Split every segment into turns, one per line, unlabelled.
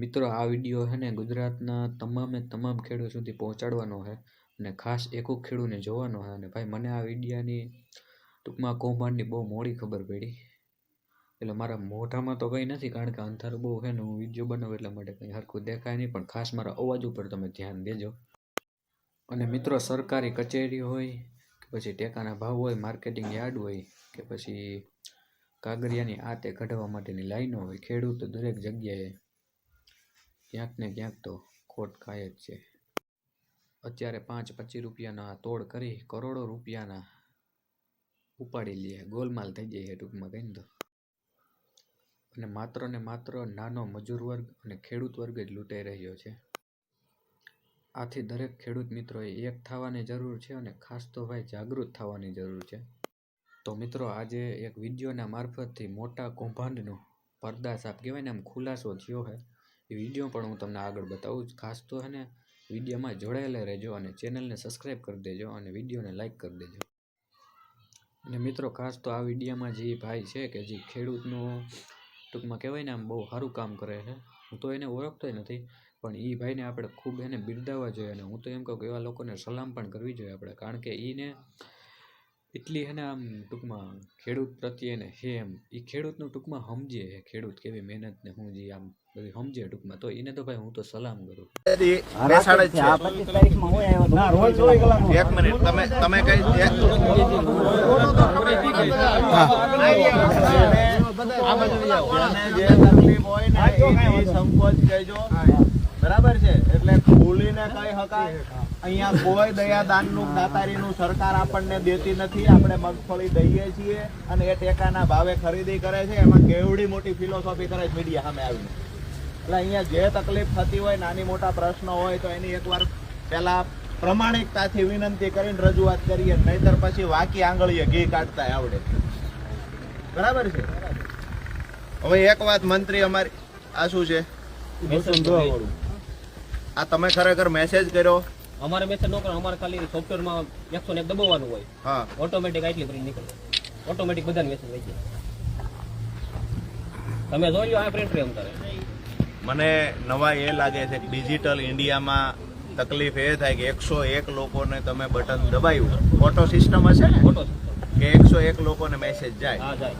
મિત્રો, આ વીડિયો છે ને ગુજરાતના તમામે તમામ ખેડૂત સુધી પહોંચાડવાનો છે અને ખાસ એકું ખેડૂતને જોવાનો છે. અને ભાઈ, મને આ વિડીયાની ટૂંકમાં કૌભાંડની બહુ મોડી ખબર પડી. એટલે મારા મોઢામાં તો કંઈ નથી, કારણ કે અંધારું બહુ છે ને હું વીડિયો બનાવું એટલા માટે કંઈ હરખું દેખાય નહીં. પણ ખાસ મારા અવાજ ઉપર તમે ધ્યાન દેજો. અને મિત્રો, સરકારી કચેરી હોય કે પછી ટેકાના ભાવ હોય, માર્કેટિંગ યાર્ડ હોય કે પછી કાગરિયાની આ તે કઢાવવા માટેની લાઈનો હોય, ખેડૂત દરેક જગ્યાએ ક્યાંક ને ક્યાંક તો ખોટ ખાય જ છે. અત્યારે પાંચ પચીસ રૂપિયાના તોડ કરી કરોડો રૂપિયાના ઉપાડી લઈએ ગોલમાલ થઈ જાય છે ટૂંકમાં કહીને તો. અને માત્ર ને માત્ર નાનો મજૂર વર્ગ અને ખેડૂત વર્ગ જ લૂંટાઈ રહ્યો છે. આથી દરેક ખેડૂત મિત્રોએ એક થવાની જરૂર છે અને ખાસ તો ભાઈ જાગૃત થવાની જરૂર છે. તો મિત્રો, આજે એક વિડીયોના મારફતથી મોટા કૌભાંડનો પડદાસાપ કહેવાય ને આમ ખુલાસો થયો છે. એ વીડિયો પણ હું તમને આગળ બતાવું ખાસ તો હે ને વિડીયોમાં જોડાયેલા રહેજો અને ચેનલને સબસ્ક્રાઈબ કરી દેજો અને વિડીયોને લાઇક કરી દેજો. અને મિત્રો, ખાસ તો આ વિડીયોમાં જે ભાઈ છે કે જે ખેડૂતનું ટૂંકમાં કહેવાય ને આમ બહુ સારું કામ કરે છે, હું તો એને ઓળખતોય નથી, પણ એ ભાઈને આપણે ખૂબ એને બિરદાવવા જોઈએ અને હું તો એમ કહું કે એવા લોકોને સલામ પણ કરવી જોઈએ આપણે, કારણ કે એને એટલી એને આમ ટૂંકમાં ખેડૂત પ્રત્યે ને હે એમ એ ખેડૂતનું ટૂંકમાં સમજે ખેડૂત કેવી મહેનત ને હું જે આમ બધી સમજે ટૂંકમાં. તો એને તો ભાઈ હું તો સલામ કરું.
છે. એક મિનિટ તમે તમે કઈ જે તકલીફ હોય સંકોચ કહેજો. બરાબર છે? એટલે ખોલીને કઈ હકાય? અહીંયા કોઈ દયાદાનનું, દાતારીનું સરકાર આપણને દેતી નથી. આપણે મગફળી દઈએ છીએ અને એ ટેકાના ભાવે ખરીદી કરે છે. એમાં કેવડી મોટી ફિલોસોફી કરે છે મીડિયા સામે આવીને. એટલે અહીંયા જે તકલીફ થતી હોય, નાની મોટા પ્રશ્નો હોય, તો એની એકવાર પહેલા પ્રમાણિકતાથી વિનંતી કરીને રજૂઆત કરીએ. નહીતર પછી વાકી આંગળીએ ઘી કાઢતા આવડે. બરાબર છે? હવે એક વાત મંત્રી અમારી આ શું છે? આ તમે ખરેખર મેસેજ કર્યો?
અમારે મેસેજ નો કરો અમારે ખાલી સોફ્ટવેરમાં એકસો ને એક દબાવવાનું હોય.
હા.
ઓટોમેટિક આટલી પ્રિન્ટ નીકળે. ઓટોમેટિક બધાને મેસેજ વહી જાય તમે જોઈ લો આ પ્રિન્ટ એમ કરે
મને નવા એ લાગે છે કે ડિજિટલ ઇન્ડિયામાં તકલીફ એ થાય કે એકસો એક લોકોને તમે બટન દબાવ્યું ફોટો સિસ્ટમ હશે ને?
ફોટો
કે એકસો એક લોકોને મેસેજ જાય.
હા જાય.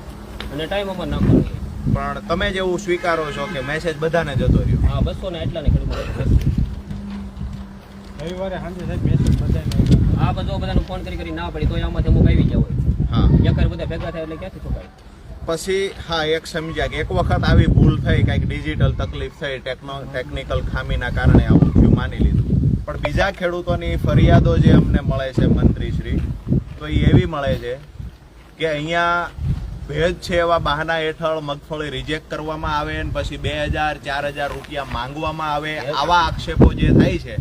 અને ટાઈમ અમારે નાખવાનો
પણ તમે જેવું સ્વીકારો છો કે મેસેજ બધાને જતો રહ્યો.
હા બસો ને એટલા ને ખેડૂતો
રવિવારે સાંજે સાહેબ મેસેજ બધાને
આ બધો બધાને ફોન કરી કરી ના પડી તો આમાંથી અમુક આવી ગયા હોય.
હા.
યકર બધા ભેગા થાય એટલે ક્યાંથી છોકાય
પછી હા એક સમજ્યા કે એક વખત આવી ભૂલ થઈ કાંઈક ડિજિટલ તકલીફ થઈ ટેકનો ટેકનિકલ ખામીના કારણે આવું થયું માની લીધું. પણ બીજા ખેડૂતોની ફરિયાદો જે અમને મળે છે મંત્રીશ્રી તો એ એવી મળે છે કે અહીંયા ભેજ છે એવા બહાના હેઠળ મગફળી રિજેક્ટ કરવામાં આવે ને પછી બે હજાર ચાર હજાર રૂપિયા માંગવામાં આવે આવા આક્ષેપો જે થાય છે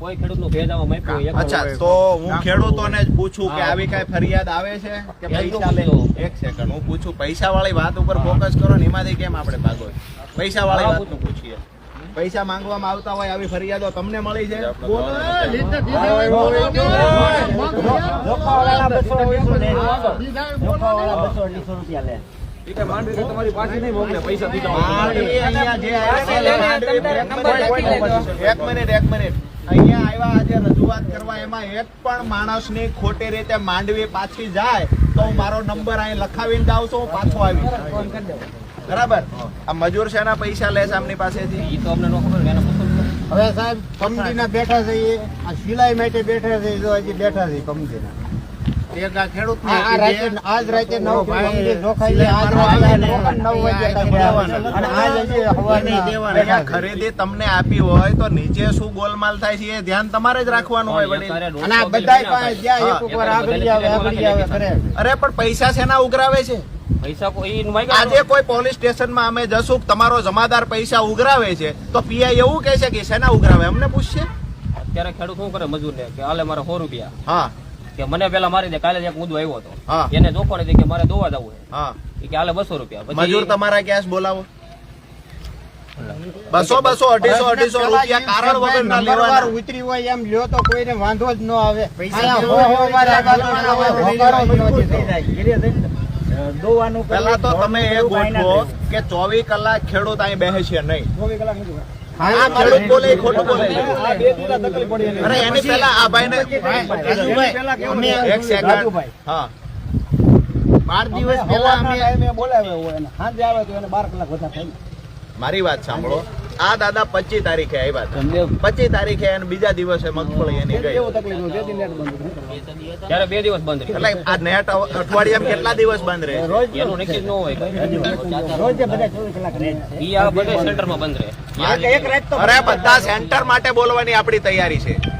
કોઈ ખેડૂતનું ભેજ આમાં માપ્યું હોય
અચ્છા તો હું ખેડૂતોને જ પૂછું કે આવી કઈ ફરિયાદ આવે છે કે પૈસા લે? એક સેકન્ડ હું પૂછું. પૈસા વાળી વાત ઉપર ફોકસ કરો ને એમાંથી કેમ આપણે ભાગો? પૈસા વાળી વાત પૂછીએ. પૈસા માંગવામાં આવતા હોય આવી ફરિયાદો તમને મળી છે? એક મિનિટ એક મિનિટ અહીંયા આવ્યા આજે રજૂઆત કરવા એમાં એક પણ માણસની ખોટી રીતે માંડવી પાછી જાય તો હું મારો નંબર અહીં લખાવીને જાઉં છું હું પાછો આવી બરાબર? આ મજૂર શેના પૈસા લે છે આમની પાસેથી.
એ તો અમને ન ખબર એને
હવે સાહેબ કંપનીના બેઠા છે આ સિલાઈ માટે બેઠા છે જો હજી બેઠા છે કંપનીના.
ખેડૂત
આજ રાતે નવ જોખાઈ આજ નવ વાગે
ખરીદી તમને આપી હોય તો નીચે શું ગોલમાલ થાય છે એ ધ્યાન તમારે જ રાખવાનું હોય વડીલ.
અને આ બધાય પાસે જ્યાં એક ઉપર આગળ આવે આગળ આવે કરે
અરે પણ પૈસા શેના ઉઘરાવે છે?
પૈસા કોઈ
આજે કોઈ પોલીસ સ્ટેશનમાં અમે જશું તમારો જમાદાર પૈસા ઉઘરાવે છે તો પીઆઈ એવું કહે છે કે શેના ઉઘરાવે? અમને પૂછશે.
અત્યારે ખેડૂત શું કરે મજૂર ને કે હાલે મારે સો રૂપિયા.
હા.
કે મને પેલા મારી દે કાલે એક મુદ્દો આવ્યો હતો. એને જોખો નથી કે મારે દોવા જવું
હા.
છે કે હાલે બસો રૂપિયા.
મજૂર તમારા ક્યાં બોલાવો. બસો બસો અઢીસો અઢીસો રૂપિયા કારણ વગર ના લેવાના.
ઉતરી હોય એમ લ્યો તો કોઈને વાંધો જ ન આવે.
પેલા તો તમે એ ગોઠવો કે ચોવીસ કલાક ખેડૂત અહીં બેસે છે નહીં.
થાય.
આ ખેડૂત બોલે ખોટું બોલે. છે.
આ બે દીના તકલીફ પડી એને.
અરે એની પહેલા આ ભાઈને
રાજુભાઈ,
એક સેકન્ડ હા.
બાર દિવસ પહેલા અમે બોલાવ્યો હોય સાંજે આવે તો એને બાર કલાક વધારે
મારી વાત સાંભળો. આ દાદા પચીસ તારીખે આવ્યા હતા. પચીસ તારીખે અને બીજા દિવસે મગફળી એની ગઈ.
કેવું તકલીફ હોય, બે.
ત્યારે દિવસ બંધ
એટલે આ નેટ અઠવાડિયામાં કેટલા દિવસ બંધ રહે?
રોજ
એનું નક્કી ન હોય.
રોજ બધા ચોવીસ કલાક રહે.
ઈ આ બધે સેન્ટરમાં બંધ રહે.
એક- એક રાત તો
અરે બધા સેન્ટર માટે બોલવાની આપણી તૈયારી છે.